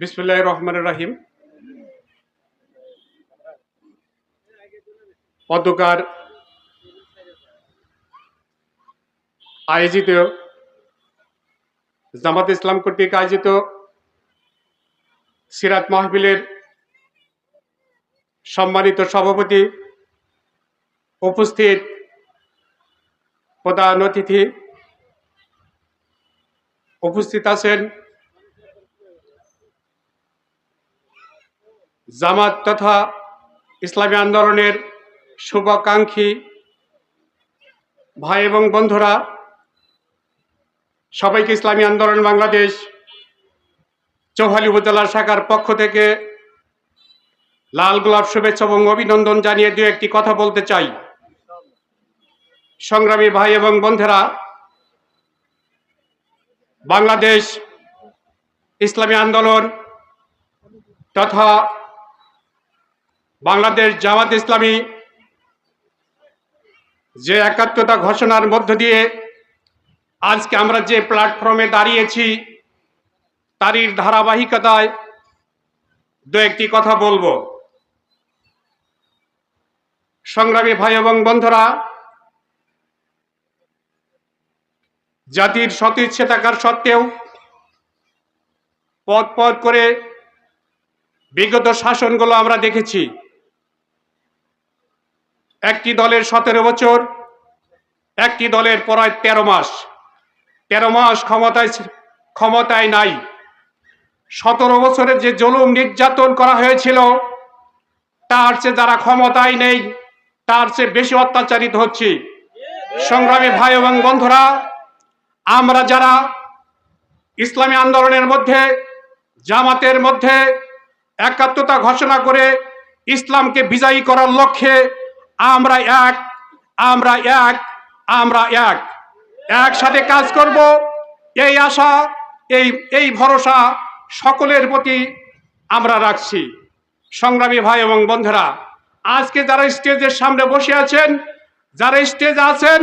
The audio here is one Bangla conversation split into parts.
বিসমুল্লাহ রহমান রাহিম। পদ্মকার আয়োজিত জামাত ইসলাম কর্তৃক আয়োজিত সিরাত মাহবিলের সম্মানিত সভাপতি উপস্থিত প্রধান অতিথি উপস্থিত আছেন জামাত তথা ইসলামী আন্দোলনের শুভাকাঙ্ক্ষী ভাই এবং বন্ধুরা, সবাইকে ইসলামী আন্দোলন বাংলাদেশ চৌহালি উপজেলা শাখার পক্ষ থেকে লাল গোলাপ শুভেচ্ছা এবং অভিনন্দন জানিয়ে দু একটি কথা বলতে চাই। সংগ্রামী ভাই এবং বন্ধুরা, বাংলাদেশ ইসলামী আন্দোলন তথা বাংলাদেশ জামাত ইসলামী যে একাত্মতা ঘোষণার মধ্য দিয়ে আজকে আমরা যে প্ল্যাটফর্মে দাঁড়িয়েছি, তারই ধারাবাহিকতায় দু একটি কথা বলব। সংগ্রামী ভাই এবং বন্ধুরা, জাতির সতীচ্ছে থাকার সত্ত্বেও পদ পদ করে বিগত শাসনগুলো আমরা দেখেছি। একটি দলের সতেরো বছর, একটি দলের প্রায় তেরো মাস। তেরো মাস ক্ষমতায় ক্ষমতায় নাই। সতেরো বছরের যে জলুম নির্যাতন করা হয়েছিল, তার চেয়ে যারা ক্ষমতায় নেই, তার চেয়ে বেশি অত্যাচারিত হচ্ছে। সংগ্রামী ভাই এবং বন্ধুরা, আমরা যারা ইসলামী আন্দোলনের মধ্যে, জামাতের মধ্যে একাত্মতা ঘোষণা করে ইসলামকে বিজয়ী করার লক্ষ্যে আমরা এক আমরা এক আমরা এক। একসাথে কাজ করব, এই আশা, এই এই ভরসা সকলের প্রতি আমরা রাখছি। সংগ্রামী ভাই এবং বন্ধুরা, আজকে যারা স্টেজের সামনে বসে আছেন, যারা স্টেজে আছেন,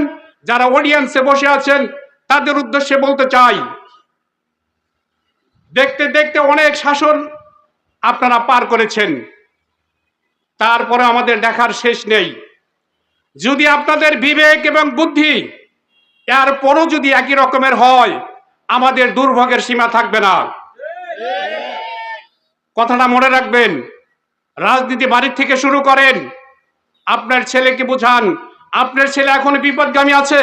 যারা অডিয়েন্সে বসে আছেন, তাদের উদ্দেশ্যে বলতে চাই, দেখতে দেখতে অনেক শাসন আপনারা পার করেছেন। তারপরে আমাদের দেখার শেষ নেই। যদি আপনাদের বিবেক এবং বুদ্ধি এরপরও যদি একই রকমের হয়, আমাদের দুর্ভোগের সীমা থাকবে না। কথাটা মনে রাখবেন, রাজনীতি বাড়ির থেকে শুরু করেন, আপনার ছেলেকে বোঝান, আপনার ছেলে এখন বিপদগামী আছে,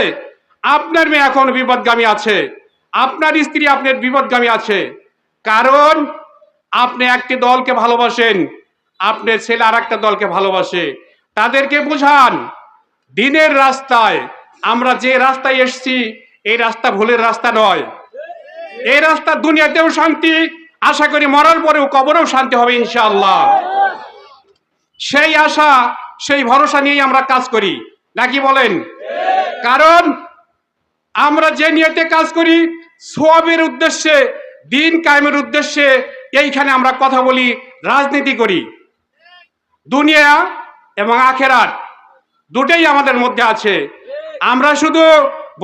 আপনার মেয়ে এখন বিপদগামী আছে, আপনার স্ত্রী আপনার বিপদগামী আছে। কারণ আপনি একটি দলকে ভালোবাসেন আপনার ছেলে আর একটা দলকে ভালোবাসে, তাদেরকে বুঝান, দিনের রাস্তায় আমরা যে রাস্তায় এসছি, এই রাস্তা ভুলের রাস্তা নয়। এই রাস্তা দুনিয়াতেও শান্তি, আশা করি মরার পরেও কবরেও শান্তি হবে ইনশাআল্লাহ। সেই আশা, সেই ভরসা নিয়েই আমরা কাজ করি, নাকি বলেন? কারণ আমরা যে নিয়তে কাজ করি, সোয়াবের উদ্দেশ্যে, দিন কায়েমের উদ্দেশ্যে, এইখানে আমরা কথা বলি, রাজনীতি করি। দুনিয়া এবং আখেরাত দুটেই আমাদের মধ্যে আছে। আমরা শুধু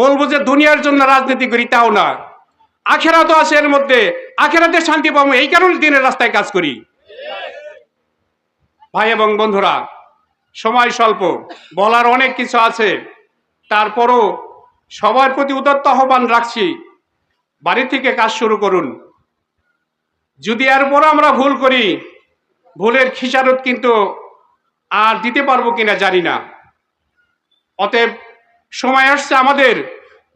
বলব যে দুনিয়ার জন্য রাজনীতি করি তাও না। আখেরাতও আছে এর মধ্যে। আখেরাতে শান্তি পাবো, এই কারণে দিনের রাস্তায় কাজ করি। ভাই এবং বন্ধুরা, সময় স্বল্প, বলার অনেক কিছু আছে। তারপরও সবার প্রতি উদত্ত আহ্বান রাখছি, বাড়ি থেকে কাজ শুরু করুন। যদি এরপর আমরা ভুল করি ভুলের খিসারত কিন্তু আর দিতে পারব কিনা জানি না। অতএব সময় আসছে আমাদের,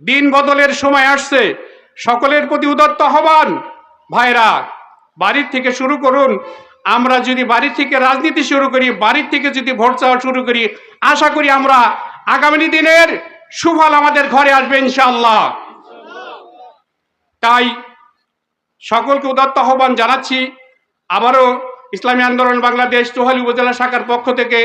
দিন বদলের সময় আসছে। সকলের প্রতি উদত্ত আহ্বান। ভাইরা, বাড়ির থেকে শুরু করুন। আমরা যদি বাড়ি থেকে রাজনীতি শুরু করি, বাড়ির থেকে যদি ভোট চাওয়া শুরু করি, আশা করি আমরা আগামী দিনের সুফল আমাদের ঘরে আসবে ইনশাআল্লাহ। তাই সকলকে উদাত্ত আহ্বান জানাচ্ছি। আবারও ইসলামী আন্দোলন বাংলাদেশ চৌহালি উপজেলা শাখার পক্ষ থেকে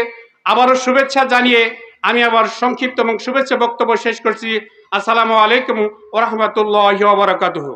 আবারও শুভেচ্ছা জানিয়ে আমি আবার সংক্ষিপ্ত এবং শুভেচ্ছা বক্তব্য শেষ করছি। আসসালামু আলাইকুম ওরহমতুল্লাহ বারাকাতুহ।